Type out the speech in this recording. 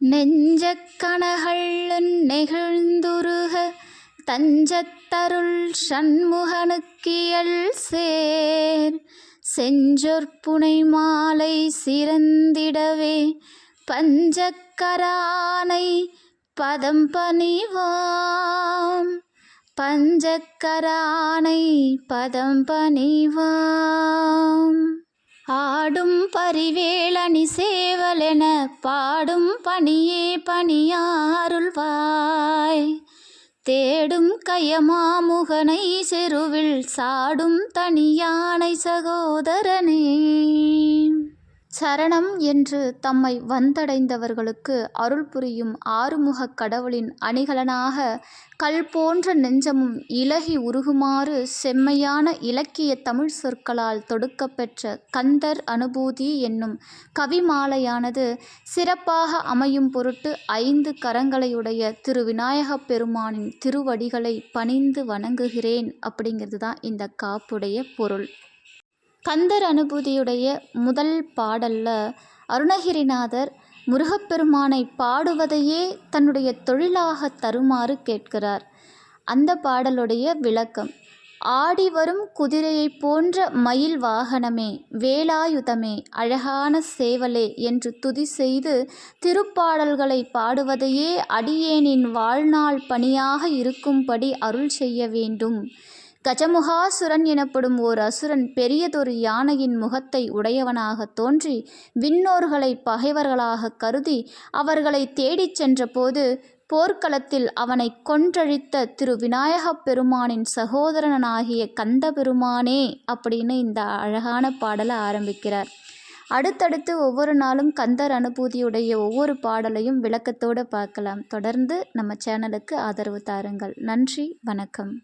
நெஞ்சக்கணகள் நெகிழ்ந்துருக தஞ்சத்தருள் சண்முகனுக்கியல் சேர். செஞ்சொற்புனை மாலை சிறந்திடவே பஞ்சக்கரானை பதம் பணிவாம் பஞ்சக்கரானை பதம் பணிவாம் ஆடும் பரிவேளணி சேவலென பாடும் பணியே பணியாருள்வாய். தேடும் கயமாமுகனை செருவில் சாடும் தனியானை சகோதரனே. சரணம் என்று தம்மை வந்தடைந்தவர்களுக்கு அருள் புரியும் ஆறுமுகக் கடவுளின் அணிகலனாக கல் போன்ற நெஞ்சமும் இலகி உருகுமாறு செம்மையான இலக்கிய தமிழ் சொற்களால் தொடுக்கப்பெற்ற கந்தர் அனுபூதி என்னும் கவிமாலையானது சிறப்பாக அமையும் பொருட்டு ஐந்து கரங்களையுடைய திருவிநாயகப் பெருமானின் திருவடிகளை பணிந்து வணங்குகிறேன் அப்படிங்கிறது தான் இந்த காப்புடைய பொருள். கந்தர் அனுபூதியுடைய முதல் பாடல்ல அருணகிரிநாதர் முருகப்பெருமானை பாடுவதையே தன்னுடைய தொழிலாக தருமாறு கேட்கிறார். அந்த பாடலுடைய விளக்கம் ஆடி வரும் குதிரையைப் போன்ற மயில் வாகனமே வேலாயுதமே அழகான சேவலே என்று துதி செய்து திருப்பாடல்களை பாடுவதையே அடியேனின் வாழ்நாள் பணியாக இருக்கும்படி அருள் செய்ய வேண்டும். கஜமுகாசுரன் எனப்படும் ஓர் அசுரன் பெரியதொரு யானையின் முகத்தை உடையவனாக தோன்றி விண்ணோர்களை பகைவர்களாக கருதி அவர்களை தேடிச் சென்றபோது போர்க்களத்தில் அவனை கொன்றழித்த திரு விநாயகப் பெருமானின் சகோதரனாகிய கந்த பெருமானே அப்படின்னு இந்த அழகான பாடலை ஆரம்பிக்கிறார். அடுத்தடுத்து ஒவ்வொரு நாளும் கந்தர் அனுபூதியுடைய ஒவ்வொரு பாடலையும் விளக்கத்தோடு பார்க்கலாம். தொடர்ந்து நம்ம சேனலுக்கு ஆதரவு தாருங்கள். நன்றி வணக்கம்.